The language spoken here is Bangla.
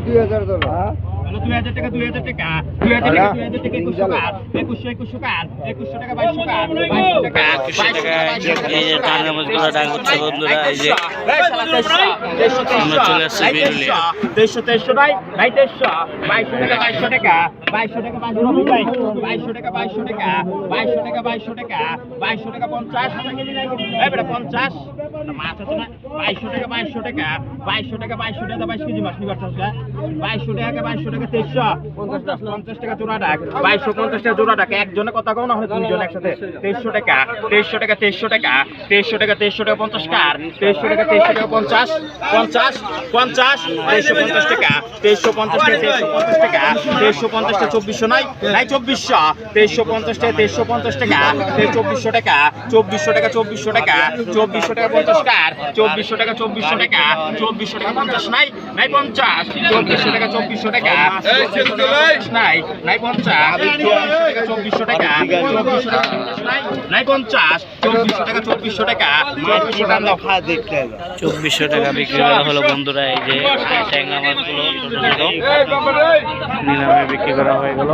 দুই হাজার টাকা দুই হাজার টাকা দুই হাজার টাকা দুই হাজার টাকা একুশশো কার একুশশো একুশশো কার একুশশো টাকা বাইশশো কার বাইশশো টাকা টাকা এই যে টাঙ্গা মাছগুলো ডাক হচ্ছে বন্ধুরা এই যে আমরা চলে আসছি বিরুলিয়া। তেইশশো তেইশশো ভাই ভাই তেইশশো বাইশশো টাকা বাইশশো টাকা বাইশশো টাকা বাইশশো রবি ভাই বাইশশো টাকা বাইশশো টাকা বাইশশো টাকা বাইশশো টাকা বাইশশো টাকা পঞ্চাশ এই বেটা পঞ্চাশ মাছ আছে না বাইশশো টাকা বাইশশো টাকা বাইশশো টাকা বাইশশো টাকা বাইশ কেজি মাছ নিবার বাইশশো টাকা বাইশশো টাকা পঞ্চাশ টাকা জোড়া ডাক, বাইশশো পঞ্চাশ টাকা জোড়া ডাক, একজনে কথা কও একসাথে। তেইশশো টাকা তেইশশো টাকা তেইশশো টাকা তেইশশো টাকা তেইশশো টাকা, পঞ্চাশ কার? তেইশশো টাকা তেইশশো টাকা, পঞ্চাশ পঞ্চাশ পঞ্চাশ, তেইশশো পঞ্চাশ টাকা, তেইশশো পঞ্চাশ টাকা পঞ্চাশ টাকা, তেইশশো পঞ্চাশ চব্বিশশো নাই নাই চব্বিশশো, তেইশশো পঞ্চাশ টাকা পঞ্চাশ টাকা চব্বিশশো টাকা চব্বিশশো টাকা চব্বিশশো টাকা চব্বিশশো টাকা, পঞ্চাশ কার? চব্বিশশো টাকা চব্বিশশো টাকা চব্বিশশো টাকা, পঞ্চাশ নাই নাই পঞ্চাশ, চব্বিশশো টাকা চব্বিশশো টাকা নাই নাই পঞ্চাশ। চব্বিশশো টাকা। চব্বিশশো টাকা চব্বিশশো টাকা পঞ্চাশ নাই নাই পঞ্চাশ চব্বিশশো টাকা চব্বিশশো টাকা। চব্বিশশো টাকা চব্বিশশো টাকা বিক্রি করা হলো বন্ধুরা এই যে ট্যাঙ্গা মাছগুলো। ছোট ছোট নিলামে বিক্রি করা হয়ে গেল।